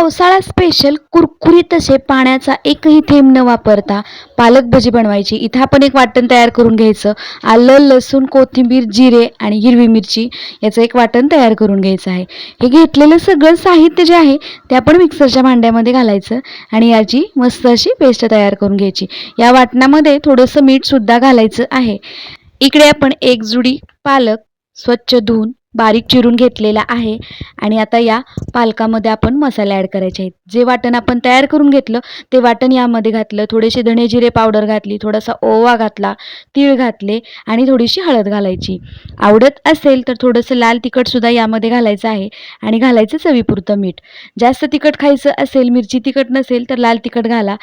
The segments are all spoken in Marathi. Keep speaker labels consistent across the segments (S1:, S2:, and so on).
S1: पावसाळा स्पेशल कुरकुरीत असे पाण्याचा एकही थेंब न वापरता पालक भजी बनवायची. इथं आपण एक वाटण तयार करून घ्यायचं. आलं लसूण कोथिंबीर जिरे आणि हिरवी मिरची याचं एक वाटण तयार करून घ्यायचं आहे. हे घेतलेलं सगळं साहित्य जे आहे ते आपण मिक्सरच्या भांड्यामध्ये घालायचं आणि याची मस्त अशी पेस्ट तयार करून घ्यायची. या वाटणामध्ये थोडंसं मीठसुद्धा घालायचं आहे. इकडे आपण एक जुडी पालक स्वच्छ धुवून बारीक चिरून घेतलेला आहे. आणि आता या पालकामध्ये आपण मसाले ॲड करायचे आहेत. जे वाटण आपण तयार करून घेतलं ते वाटण यामध्ये घातलं थोडेसे धणे जिरे पावडर घातली थोडासा ओवा घातला तीळ घातले आणि थोडीशी हळद घालायची. आवडत असेल तर थोडंसं लाल तिखटसुद्धा यामध्ये घालायचं आहे आणि घालायचं चवीपुरतं मीठ. जास्त तिखट खायचं असेल मिरची तिखट नसेल तर लाल तिखट घाला.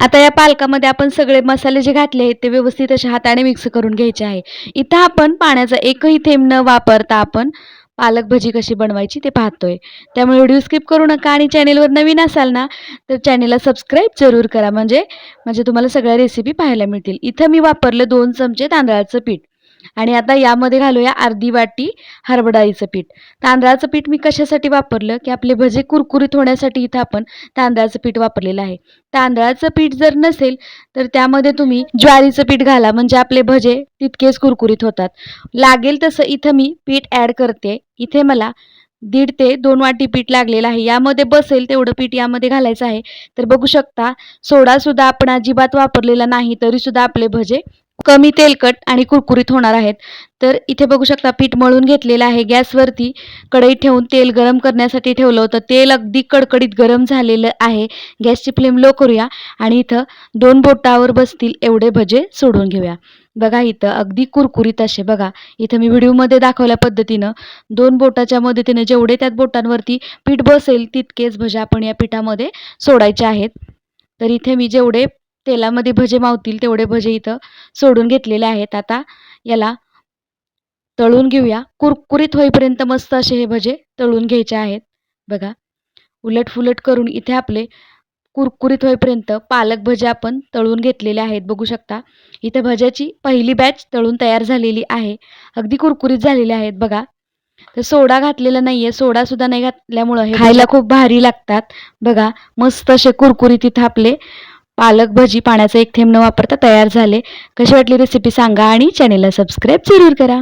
S1: आता या पालकामध्ये आपण सगळे मसाले जे घातले आहेत ते व्यवस्थित अशा हाताने मिक्स करून घ्यायचे आहे. इथं आपण पाण्याचा एकही थेंब न वापरता आपण पालक भजी कशी बनवायची ते पाहतोय. त्यामुळे व्हिडिओ स्किप करू नका आणि चॅनेलवर नवीन असाल ना तर चॅनेलला सबस्क्राईब जरूर करा. म्हणजे म्हणजे तुम्हाला सगळ्या रेसिपी पाहायला मिळतील. इथं मी वापरलं दोन चमचे तांदळाचं पीठ. आणि आता यामध्ये घालूया अर्धी वाटी हरभरा पीठ. तांदळाचं पीठ मी कशासाठी वापरलं? की आपले भजे कुरकुरीत होण्यासाठी इथं आपण तांदळाचं पीठ वापरलेलं आहे. तांदळाचं पीठ जर नसेल तर त्यामध्ये तुम्ही ज्वारीचं पीठ घाला. म्हणजे आपले भजे तितकेच कुरकुरीत होतात. लागेल तसं इथं मी पीठ ॲड करते. इथे मला दीड ते दोन वाटी पीठ लागलेलं आहे. यामध्ये बसेल तेवढं पीठ यामध्ये घालायचं आहे. तर बघू शकता सोडासुद्धा आपण अजिबात वापरलेला नाही तरीसुद्धा आपले भजे कमी तेलकट आणि कुरकुरीत होणार आहेत. तर इथे बघू शकता पीठ मळून घेतलेलं आहे. गॅसवरती कढई ठेवून तेल गरम करण्यासाठी ठेवलं होतं. तेल अगदी कडकडीत गरम झालेलं आहे. गॅसची फ्लेम लो करूया आणि इथं दोन बोटावर बसतील एवढे भजे सोडून घेऊया. बघा इथं अगदी कुरकुरीत असे बघा. इथं मी व्हिडिओमध्ये दाखवल्या पद्धतीनं दोन बोटाच्या मदतीनं जेवढे त्यात बोटांवरती पीठ बसेल तितकेच भजे आपण या पिठामध्ये सोडायचे आहेत. तर इथे मी जेवढे तेलामध्ये भजे मावतील तेवढे भजे इथं सोडून घेतलेले आहेत. आता याला तळून घेऊया. कुरकुरीत होईपर्यंत मस्त असे हे भजे तळून घ्यायचे आहेत. बघा उलट फुलट करून इथे आपले कुरकुरीत होईपर्यंत पालक भजे आपण तळून घेतलेले आहेत. बघू शकता इथे भज्याची पहिली बॅच तळून तयार झालेली आहे. अगदी कुरकुरीत झालेले आहेत. बघा तर सोडा घातलेला नाही आहे सोडासुद्धा नाही घातल्यामुळं हे खायला खूप भारी लागतात. बघा मस्त असे कुरकुरीत इथं आपले पालक भजी पाण्याचा एक थेंब न वापरता तयार झाले. कशी वाटली रेसिपी सांगा आणि चॅनेलला सबस्क्राईब जरूर करा.